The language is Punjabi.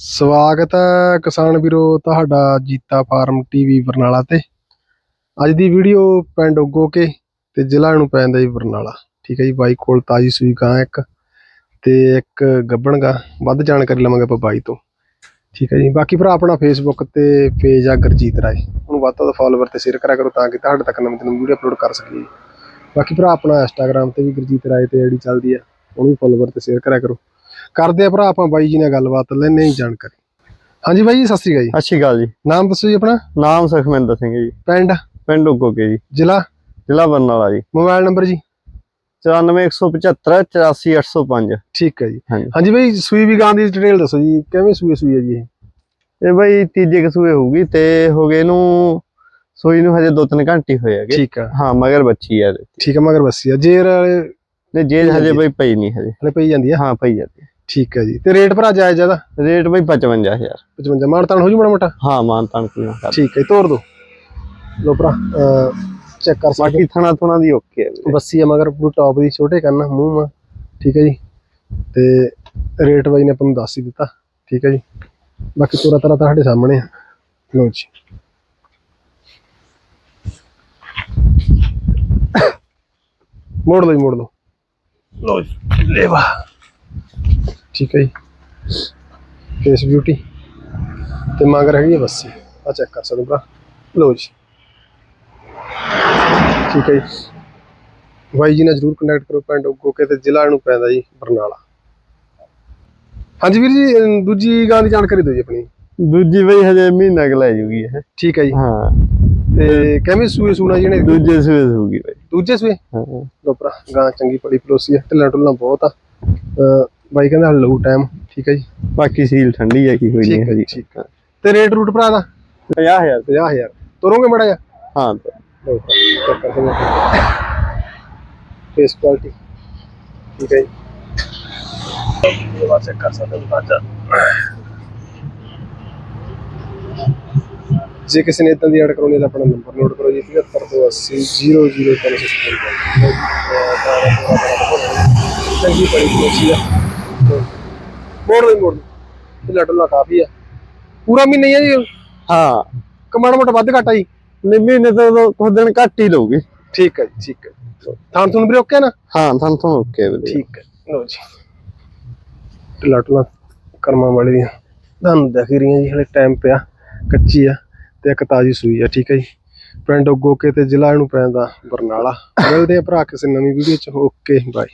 ਸਵਾਗਤ ਹੈ ਕਿਸਾਨ ਵੀਰੋ ਤੁਹਾਡਾ ਜੀਤਾ ਫਾਰਮ ਟੀਵੀ ਬਰਨਾਲਾ ਤੇ। ਅੱਜ ਦੀ ਵੀਡੀਓ ਪਿੰਡ ਉਗੋਕੇ ਤੇ ਜ਼ਿਲ੍ਹਾ ਨੂੰ ਪੈਂਦਾ ਜੀ ਬਰਨਾਲਾ। ਠੀਕ ਹੈ ਜੀ, ਬਾਈ ਕੋਲ ਤਾਜੀ ਸੂਈ ਗਾਂ ਇੱਕ ਤੇ ਇੱਕ ਗੱਬਣ ਗਾਂ। ਵੱਧ ਜਾਣਕਾਰੀ ਲਵਾਂਗੇ ਆਪਾਂ ਬਾਈ ਤੋਂ। ਠੀਕ ਹੈ ਜੀ, ਬਾਕੀ ਭਰਾ ਆਪਣਾ ਫੇਸਬੁੱਕ ਤੇ ਪੇਜ ਆ ਗੁਰਜੀਤ ਰਾਏ। ਉਹਨੂੰ ਵੱਧ ਤੋਂ ਵੱਧ ਫਾਲੋਵਰ ਤੇ ਸ਼ੇਅਰ ਕਰਿਆ ਕਰੋ ਤਾਂ ਕਿ ਤੁਹਾਡੇ ਤੱਕ ਨਵੀਂ ਨਵੀਂ ਵੀਡੀਓ ਅਪਲੋਡ ਕਰ ਸਕੀਏ। ਬਾਕੀ ਭਰਾ ਆਪਣਾ ਇੰਸਟਾਗ੍ਰam ਤੇ ਵੀ ਗੁਰਜੀਤ ਰਾਏ ਤੇ ਆਈਡੀ ਚੱਲਦੀ ਆ, ਉਹਨੂੰ ਫਾਲੋਵਰ ਤੇ ਸ਼ੇਅਰ ਕਰਿਆ ਕਰੋ। ਕਰਦੇ ਆ ਭਰਾ ਆਪਾਂ ਬਾਈ ਜੀ ਨਾਲ ਗੱਲਬਾਤ ਲੈਣੇ ਹੀ ਜਾਣਕਾਰੀ। ਹਾਂਜੀ ਬਾਈ ਜੀ ਸਤਿ ਸ਼੍ਰੀ ਅਕਾਲ ਜੀ। ਸ਼੍ਰੀ ਅਕਾਲ ਜੀ। ਨਾਮ ਦੱਸੋ ਜੀ ਆਪਣਾ? ਨਾਮ ਸੁਖਮਿੰਦਰ ਸਿੰਘ ਜੀ। ਪਿੰਡ? ਪਿੰਡ ਉਗੋਕੇ ਜੀ। ਜ਼ਿਲ੍ਹਾ? ਜ਼ਿਲ੍ਹਾ ਬਰਨਾਲਾ ਜੀ। ਮੋਬਾਈਲ ਨੰਬਰ ਜੀ? 94175 84805 ਠੀਕ ਹੈ ਜੀ। ਹਾਂਜੀ। ਬਾਈ ਸੂਈ ਵੀ ਗਾਂ ਦੀ ਡਿਟੇਲ ਦੱਸੋ ਜੀ ਕਿਵੇਂ ਸੂਈ ਸੂਈ ਹੈ ਜੀ ਇਹ? ਇਹ ਬਈ ਤੀਜੇ ਕਸੂਏ ਹੋਊਗੀ ਤੇ ਹੋ ਗਏ ਨੂੰ ਸੋਈ ਨੂੰ ਹਜੇ 2-3 ਘੰਟੇ ਹੋਏ ਹੈਗੇ। ਠੀਕ ਆ ਹਾਂ ਮਗਰ ਬੱਚੀ ਹੈ ਇਹਦੇ। ਠੀਕ ਹੈ ਮਗਰ ਬੱਸੀ ਆ ਜੇਰ ਵਾਲੇ ਤੇ ਜੇ ਹਜੇ ਬਈ ਪਈ ਨਹੀਂ ਹਜੇ। ਹਲੇ ਪਈ ਜਾਂਦੀ ਆ ਹਾਂ ਪਈ ਜਾਂਦੀ ਠੀਕ ਹੈ ਜੀ। ਤੇ ਰੇਟ ਭਰਾ ਜਾਇਜ਼ ਜ਼ਿਆਦਾ ਰੇਟ ਬਈ 55000 55 ਮਾਨ ਤਾਨ ਹੋ ਜੂ ਮਾੜਾ ਮੋਟਾ? ਹਾਂ ਮਾਨ ਤਾਨ ਕੀ ਨਾ ਕਰ ਠੀਕ ਹੈ ਤੋਰ ਦੋ। ਲੋ ਭਰਾ ਚੈੱਕ ਕਰ ਸਕਦੇ ਬਾਕੀ ਥਣਾ ਥੁਣਾ ਦੀ ਓਕੇ ਹੈ। ਬੱਸੀ ਆ ਮਗਰ ਪੂਰੀ ਟੌਪ ਦੀ ਛੋਟੇ ਕੰਨ ਮੂੰਹ ਮਾ। ਠੀਕ ਹੈ ਜੀ। ਤੇ ਰੇਟ ਬਾਈ ਨੇ ਆਪਾਂ ਨੂੰ ਦੱਸ ਹੀ ਦਿੱਤਾ। ਠੀਕ ਹੈ ਜੀ। ਬਾਕੀ ਤੋਰਾ ਤਰਾ ਤੁਹਾਡੇ ਸਾਹਮਣੇ ਆ। ਲੋ ਜੀ। ਮੋੜ ਲਓ ਮੋੜ ਲਓ। ਲੋ ਜੀ ਲੇਵਾ ਠੀਕ ਹੈ ਜੀ। ਫੇਸ ਬਿਊਟੀ ਤੇ ਮਗਰ ਹੈਗੀ ਹੈ ਬੱਸੀ। ਆ ਚੈੱਕ ਕਰ ਸਕਦੇ। ਹੋ ਭਰਾ ਲੋ ਜੀ। ਠੀਕ ਹੈ ਜੀ। ਬਾਈ ਜੀ ਨਾਲ ਜਰੂਰ ਕੰਟੈਕਟ ਕਰੋ ਪਿੰਡ ਉਗੋਕੇ ਤੇ ਜ਼ਿਲ੍ਹਾ ਨੂੰ ਪੈਂਦਾ ਜੀ ਬਰਨਾਲਾ। ਹਾਂਜੀ ਵੀਰ ਜੀ ਦੂਜੀ ਗਾਂ ਦੀ ਜਾਣਕਾਰੀ ਦਿਓ ਜੀ ਆਪਣੀ। ਦੂਜੀ ਬਈ ਹਜੇ ਮਹੀਨਾ ਕੁ ਲੈ ਜੂਗੀ ਇਹ। ਠੀਕ ਹੈ ਜੀ। ਹਾਂ। ਤੇ ਕਿਵੇਂ ਸੂਏ ਸੂਣਾ ਜਿਹਨੇ ਦੂਜੇ ਸੂਏ ਹੋਊਗੀ ਬਈ। ਦੂਜੇ ਸੂਏ? ਹਾਂ। ਲੋ ਭਰਾ ਗਾਂ ਚੰਗੀ ਪੜੀ ਪਲੋਸੀ ਹੈ ਢਿੱਲਾ ਢੁੱਲਾ ਬਹੁਤ ਆ। ਬਾਈ ਕਹਿੰਦਾ ਲਊ ਟਾਈਮ ਠੀਕ ਹੈ ਜੀ। ਬਾਕੀ ਸੀਲ ਠੰਡੀ ਹੈ ਕੀ ਹੋਈ ਠੀਕ ਨਹੀਂ ਹੈ ਜੀ ਠੀਕ ਹੈ। ਤੇ ਰੇਟ ਰੂਟ ਭਰਾ ਦਾ? 50000 50000 ਤੋਰੋਗੇ ਮੜਾ ਜਾ ਹਾਂ। ਲਓ ਚੈੱਕ ਕਰ ਸਕਦੇ ਫੇਸ ਕੁਆਲਿਟੀ ਠੀਕ ਹੈ ਜੀ। ਇਹ ਵਾਰ ਚੈੱਕ ਕਰ ਸਕਦੇ ਹੋ ਬਾਜਾ ਜੇ ਕਿਸੇ ਨੇ ਇਦਾਂ ਦੀ ਐਡ ਕਰਾਉਣੀ ਹੈ ਤਾਂ ਆਪਣਾ ਨੰਬਰ ਨੋਟ ਕਰੋ ਜੀ 7580 ਚੰਗੀ ਪੜੀ ਪੋਚੀ ਆ ਮੋੜ ਦੇ ਮੋੜ ਇਹ ਲੱਡੂਲਾ ਕਾਫੀ ਆ। ਪੂਰਾ ਮਹੀਨਾ ਹੀ ਆ ਜੀ ਹਾਂ। ਕਮਾੜਾ ਮੋਟਾ ਵੱਧ ਘਟਾ ਜੀ। ਨਹੀਂ ਮਹੀਨੇ ਤੋਂ ਕੁਝ ਦਿਨ ਘੱਟ ਹੀ ਲਊਗੀ। ਠੀਕ ਹੈ ਠੀਕ ਹੈ ਥਾਂ ਤੁਹਾਨੂੰ ਵੀ ਓਕੇ ਨਾ? ਹਾਂ ਤੁਹਾਨੂੰ ਤਾਂ ਓਕੇ ਵੀਰੇ ਠੀਕ ਹੈ ਲਓ ਜੀ। ਢੁੱਲਾ ਕਰਮਾਂ ਵਾਲੇ ਦੀਆਂ। ਤੁਹਾਨੂੰ ਦਿਖ ਰਹੀਆਂ ਜੀ ਹਲੇ ਟਾਈਮ ਪਿਆ। ਕੱਚੀ ਆ ਤੇ ਇੱਕ ਤਾਜੀ ਸੂਈ ਆ ਠੀਕ ਹੈ ਜੀ। ਪਿੰਡ ਉਗੋਕੇ ਤੇ ਜ਼ਿਲ੍ਹਾ ਨੂੰ ਪੈਂਦਾ ਬਰਨਾਲਾ। ਮਿਲਦੇ ਆ ਭਰਾ ਕਿਸੇ ਨਵੀਂ ਵੀਡੀਓ ਚ। Okay bye